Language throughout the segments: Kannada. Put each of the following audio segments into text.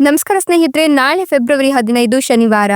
ನಮಸ್ಕಾರ ಸ್ನೇಹಿತರೆ ನಾಳೆ ಫೆಬ್ರವರಿ ಹದಿನೈದು ಶನಿವಾರ.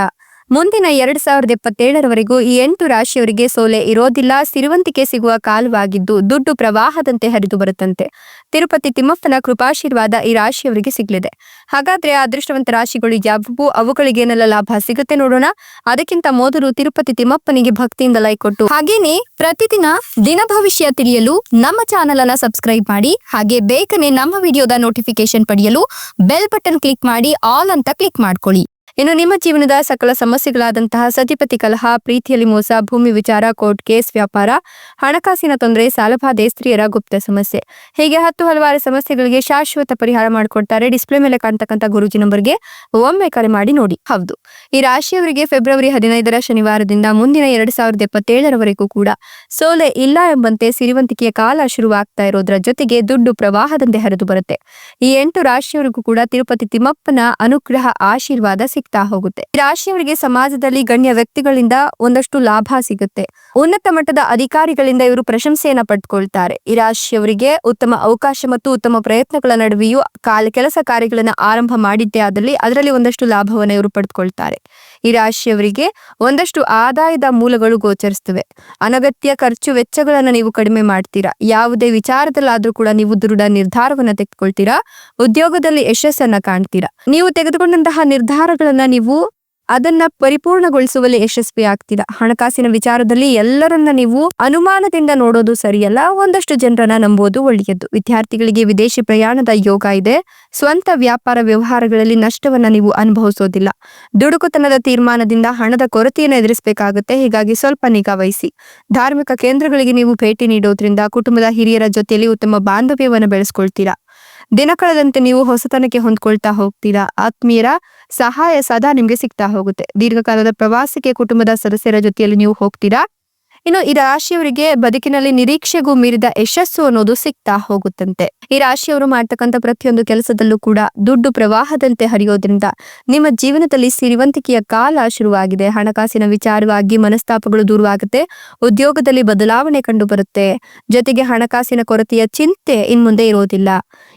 ಮುಂದಿನ ಎರಡ್ ಸಾವಿರದ ಇಪ್ಪತ್ತೇಳರವರೆಗೂ ಈ ಎಂಟು ರಾಶಿಯವರಿಗೆ ಸೋಲೆ ಇರೋದಿಲ್ಲ, ಸಿರುವಂತಿಕೆ ಸಿಗುವ ಕಾಲವಾಗಿದ್ದು ದುಡ್ಡು ಪ್ರವಾಹದಂತೆ ಹರಿದು ಬರುತ್ತಂತೆ. ತಿರುಪತಿ ತಿಮ್ಮಪ್ಪನ ಕೃಪಾಶೀರ್ವಾದ ಈ ರಾಶಿಯವರಿಗೆ ಸಿಗಲಿದೆ. ಹಾಗಾದ್ರೆ ಅದೃಷ್ಟವಂತ ರಾಶಿಗಳು ಯಾವುವು? ಅವುಗಳಿಗೇನೆಲ್ಲ ಲಾಭ ಸಿಗುತ್ತೆ ನೋಡೋಣ. ಅದಕ್ಕಿಂತ ಮೊದಲು ತಿರುಪತಿ ತಿಮ್ಮಪ್ಪನಿಗೆ ಭಕ್ತಿಯಿಂದ ಲೈಕ್ ಕೊಟ್ಟು. ಹಾಗೇನೆ ಪ್ರತಿದಿನ ದಿನ ಭವಿಷ್ಯ ತಿಳಿಯಲು ನಮ್ಮ ಚಾನೆಲ್ ಅನ್ನ ಸಬ್ಸ್ಕ್ರೈಬ್ ಮಾಡಿ, ಹಾಗೆ ಬೇಗನೆ ನಮ್ಮ ವಿಡಿಯೋದ ನೋಟಿಫಿಕೇಶನ್ ಪಡೆಯಲು ಬೆಲ್ ಬಟನ್ ಕ್ಲಿಕ್ ಮಾಡಿ, ಆಲ್ ಅಂತ ಕ್ಲಿಕ್ ಮಾಡ್ಕೊಳ್ಳಿ. ಇನ್ನು ನಿಮ್ಮ ಜೀವನದ ಸಕಲ ಸಮಸ್ಯೆಗಳಾದಂತಹ ಸತಿಪತಿ ಕಲಹ, ಪ್ರೀತಿಯಲ್ಲಿ ಮೋಸ, ಭೂಮಿ ವಿಚಾರ, ಕೋರ್ಟ್ ಕೇಸ್, ವ್ಯಾಪಾರ, ಹಣಕಾಸಿನ ತೊಂದರೆ ಸಾಲಬಾಧೆ ಸ್ತ್ರೀಯರ ಗುಪ್ತ ಸಮಸ್ಯೆ. ಹೀಗೆ ಹತ್ತು ಹಲವಾರು ಸಮಸ್ಯೆಗಳಿಗೆ ಶಾಶ್ವತ ಪರಿಹಾರ ಮಾಡಿಕೊಡ್ತಾರೆ ಡಿಸ್ಪ್ಲೇ ಮೇಲೆ ಕಾಣ್ತಕ್ಕಂಥ ಗುರುಜಿ ನಂಬರ್ಗೆ ಒಮ್ಮೆ ಕರೆ ಮಾಡಿ ನೋಡಿ. ಹೌದು. ಈ ರಾಶಿಯವರಿಗೆ ಫೆಬ್ರವರಿ ಹದಿನೈದರ ಶನಿವಾರದಿಂದ ಮುಂದಿನ ಎರಡ್ ಸಾವಿರದ ಎಪ್ಪತ್ತೇಳರವರೆಗೂ ಕೂಡ ಸೋಲೆ ಇಲ್ಲ ಎಂಬಂತೆ ಸಿರಿವಂತಿಕೆಯ ಕಾಲ ಶುರುವಾಗ್ತಾ ಇರೋದ್ರ ಜೊತೆಗೆ ದುಡ್ಡು ಪ್ರವಾಹದಂತೆ ಹರಿದು ಬರುತ್ತೆ. ಈ ಎಂಟು ರಾಶಿಯವರಿಗೂ ಕೂಡ ತಿರುಪತಿ ತಿಮ್ಮಪ್ಪನ ಅನುಗ್ರಹ, ಆಶೀರ್ವಾದ ಸಿಗ್ತಾ ಹೋಗುತ್ತೆ. ರಾಶಿಯವರಿಗೆ ಸಮಾಜದಲ್ಲಿ ಗಣ್ಯ ವ್ಯಕ್ತಿಗಳಿಂದ ಒಂದಷ್ಟು ಲಾಭ ಸಿಗುತ್ತೆ. ಉನ್ನತ ಮಟ್ಟದ ಅಧಿಕಾರಿಗಳಿಂದ ಇವರು ಪ್ರಶಂಸೆಯನ್ನ ಪಡ್ಕೊಳ್ತಾರೆ. ಈ ರಾಶಿಯವರಿಗೆ ಉತ್ತಮ ಅವಕಾಶ ಮತ್ತು ಉತ್ತಮ ಪ್ರಯತ್ನಗಳ ನಡುವೆಯೂ ಕಾಲ ಕೆಲಸ ಕಾರ್ಯಗಳನ್ನ ಆರಂಭ ಮಾಡಿದ್ದೇ ಆದಲ್ಲಿ ಅದರಲ್ಲಿ ಒಂದಷ್ಟು ಲಾಭವನ್ನ ಇವರು ಪಡ್ಕೊಳ್ತಾರೆ. ಈ ರಾಶಿಯವರಿಗೆ ಒಂದಷ್ಟು ಆದಾಯದ ಮೂಲಗಳು ಗೋಚರಿಸ್ತವೆ. ಅನಗತ್ಯ ಖರ್ಚು ವೆಚ್ಚಗಳನ್ನ ನೀವು ಕಡಿಮೆ ಮಾಡ್ತೀರಾ. ಯಾವುದೇ ವಿಚಾರದಲ್ಲಾದ್ರೂ ಕೂಡ ನೀವು ದೃಢ ನಿರ್ಧಾರವನ್ನ ತೆಗೆದುಕೊಳ್ತೀರಾ. ಉದ್ಯೋಗದಲ್ಲಿ ಯಶಸ್ಸನ್ನ ಕಾಣ್ತೀರಾ. ನೀವು ತೆಗೆದುಕೊಂಡಂತಹ ನಿರ್ಧಾರಗಳನ್ನ ನೀವು ಅದನ್ನ ಪರಿಪೂರ್ಣಗೊಳಿಸುವಲ್ಲಿ ಯಶಸ್ವಿ ಆಗ್ತೀರಾ? ಹಣಕಾಸಿನ ವಿಚಾರದಲ್ಲಿ ಎಲ್ಲರನ್ನ ನೀವು ಅನುಮಾನದಿಂದ ನೋಡೋದು ಸರಿಯಲ್ಲ, ಒಂದಷ್ಟು ಜನರನ್ನ ನಂಬೋದು ಒಳ್ಳೆಯದು. ವಿದ್ಯಾರ್ಥಿಗಳಿಗೆ ವಿದೇಶಿ ಪ್ರಯಾಣದ ಯೋಗ ಇದೆ. ಸ್ವಂತ ವ್ಯಾಪಾರ ವ್ಯವಹಾರಗಳಲ್ಲಿ ನಷ್ಟವನ್ನ ನೀವು ಅನುಭವಿಸೋದಿಲ್ಲ. ದುಡುಕುತನದ ತೀರ್ಮಾನದಿಂದ ಹಣದ ಕೊರತೆಯನ್ನು ಎದುರಿಸಬೇಕಾಗುತ್ತೆ. ಹೀಗಾಗಿ ಸ್ವಲ್ಪ ನಿಗಾ ವಹಿಸಿ. ಧಾರ್ಮಿಕ ಕೇಂದ್ರಗಳಿಗೆ ನೀವು ಭೇಟಿ ನೀಡೋದ್ರಿಂದ ಕುಟುಂಬದ ಹಿರಿಯರ ಜೊತೆಯಲ್ಲಿ ಉತ್ತಮ ಬಾಂಧವ್ಯವನ್ನು ಬೆಳೆಸ್ಕೊಳ್ತೀರಾ? ದಿನ ಕಳೆದಂತೆ ನೀವು ಹೊಸತನಕ್ಕೆ ಹೊಂದ್ಕೊಳ್ತಾ ಹೋಗ್ತೀರಾ? ಆತ್ಮೀಯರ ಸಹಾಯ ಸದಾ ನಿಮ್ಗೆ ಸಿಗ್ತಾ ಹೋಗುತ್ತೆ. ದೀರ್ಘಕಾಲದ ಪ್ರವಾಸಕ್ಕೆ ಕುಟುಂಬದ ಸದಸ್ಯರ ಜೊತೆಯಲ್ಲಿ ನೀವು ಹೋಗ್ತೀರಾ? ಇನ್ನು ಈ ರಾಶಿಯವರಿಗೆ ಬದುಕಿನಲ್ಲಿ ನಿರೀಕ್ಷೆಗೂ ಮೀರಿದ ಯಶಸ್ಸು ಅನ್ನೋದು ಸಿಗ್ತಾ ಹೋಗುತ್ತಂತೆ. ಈ ರಾಶಿಯವರು ಮಾಡ್ತಕ್ಕಂಥ ಪ್ರತಿಯೊಂದು ಕೆಲಸದಲ್ಲೂ ಕೂಡ ದುಡ್ಡು ಪ್ರವಾಹದಂತೆ ಹರಿಯೋದ್ರಿಂದ ನಿಮ್ಮ ಜೀವನದಲ್ಲಿ ಸಿರಿವಂತಿಕೆಯ ಕಾಲ ಶುರುವಾಗಿದೆ. ಹಣಕಾಸಿನ ವಿಚಾರವಾಗಿ ಮನಸ್ತಾಪಗಳು ದೂರವಾಗುತ್ತೆ. ಉದ್ಯೋಗದಲ್ಲಿ ಬದಲಾವಣೆ ಕಂಡು ಬರುತ್ತೆ ಜೊತೆಗೆ ಹಣಕಾಸಿನ ಕೊರತೆಯ ಚಿಂತೆ ಇನ್ಮುಂದೆ ಇರೋದಿಲ್ಲ.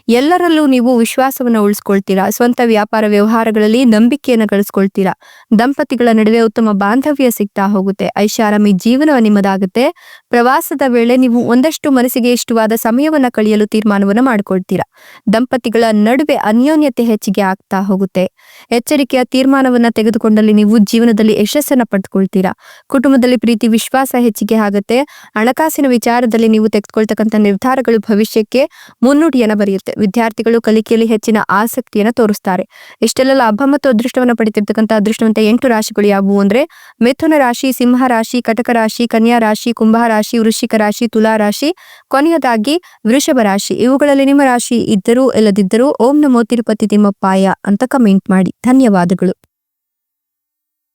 ಎಲ್ಲರಲ್ಲೂ ನೀವು ವಿಶ್ವಾಸವನ್ನು ಉಳಿಸ್ಕೊಳ್ತೀರಾ? ಸ್ವಂತ ವ್ಯಾಪಾರ ವ್ಯವಹಾರಗಳಲ್ಲಿ ನಂಬಿಕೆಯನ್ನು ಗಳಿಸ್ಕೊಳ್ತೀರಾ? ದಂಪತಿಗಳ ನಡುವೆ ಉತ್ತಮ ಬಾಂಧವ್ಯ ಸಿಗ್ತಾ ಹೋಗುತ್ತೆ. ಐಷಾರಾಮಿ ಜೀವನ ನಿಮ್ಮದಾಗುತ್ತೆ. ಪ್ರವಾಸದ ವೇಳೆ ನೀವು ಒಂದಷ್ಟು ಮನಸ್ಸಿಗೆ ಇಷ್ಟವಾದ ಸಮಯವನ್ನ ಕಳೆಯಲು ತೀರ್ಮಾನವನ್ನು ಮಾಡ್ಕೊಳ್ತೀರಾ? ದಂಪತಿಗಳ ನಡುವೆ ಅನ್ಯೋನ್ಯತೆ ಹೆಚ್ಚಿಗೆ ಆಗ್ತಾ ಹೋಗುತ್ತೆ. ಎಚ್ಚರಿಕೆಯ ತೀರ್ಮಾನವನ್ನ ತೆಗೆದುಕೊಂಡಲ್ಲಿ ನೀವು ಜೀವನದಲ್ಲಿ ಯಶಸ್ಸನ್ನ ಪಡೆದುಕೊಳ್ತೀರಾ ಕುಟುಂಬದಲ್ಲಿ ಪ್ರೀತಿ, ವಿಶ್ವಾಸ ಹೆಚ್ಚಿಗೆ ಆಗುತ್ತೆ. ಹಣಕಾಸಿನ ವಿಚಾರದಲ್ಲಿ ನೀವು ತೆಗೆದುಕೊಳ್ತಕ್ಕಂಥ ನಿರ್ಧಾರಗಳು ಭವಿಷ್ಯಕ್ಕೆ ಮುನ್ನುಡಿಯನ್ನು ಬರೆಯುತ್ತೆ. ವಿದ್ಯಾರ್ಥಿಗಳು ಕಲಿಕೆಯಲ್ಲಿ ಹೆಚ್ಚಿನ ಆಸಕ್ತಿಯನ್ನು ತೋರಿಸ್ತಾರೆ. ಇಷ್ಟೆಲ್ಲ ಲಾಭ ಮತ್ತು ಅದೃಷ್ಟವನ್ನು ಪಡಿತಿರ್ತಕ್ಕಂಥ ಅದೃಷ್ಟವಂತ ಎಂಟು ರಾಶಿಗಳು ಯಾವುವು ಅಂದ್ರೆ ಮಿಥುನ ರಾಶಿ, ಸಿಂಹ ರಾಶಿ, ಕಟಕ ರಾಶಿ, ಕನ್ಯಾ ರಾಶಿ, ಕುಂಭ ರಾಶಿ, ವೃಶ್ಚಿಕ ರಾಶಿ, ತುಲಾ ರಾಶಿ, ಕೊನೆಯದಾಗಿ ವೃಷಭ ರಾಶಿ. ಇವುಗಳಲ್ಲಿ ನಿಮ್ಮ ರಾಶಿ ಇದ್ದರೂ ಇಲ್ಲದಿದ್ದರೂ ಓಂ ನಮೋ ತಿರುಪತಿ ತಿಮ್ಮಪ್ಪಾಯ ಅಂತ ಕಮೆಂಟ್ ಮಾಡಿ. ಧನ್ಯವಾದಗಳು.